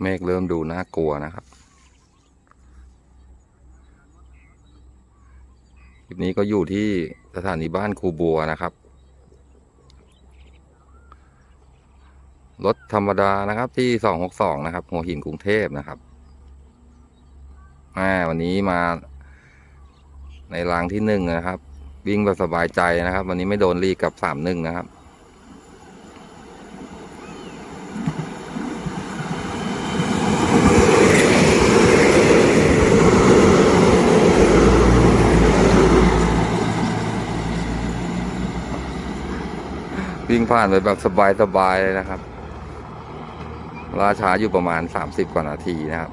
เมฆเริ่มดูน่ากลัวนะครับคลิปนี้ก็อยู่ที่สถานีบ้านครูบัวนะครับ รถธรรมดานะครับที่สองหกสองนะครับ หัวหินกรุงเทพนะครับวันนี้มาในรางที่หนึ่งนะครับ วิ่งแบบสบายใจนะครับ วันนี้ไม่โดนรีกับสามหนึ่งนะครับ วิ่งผ่านไปแบบสบายๆเลยนะครับราช้าอยู่ประมาณ 30 กว่านาทีนะครับ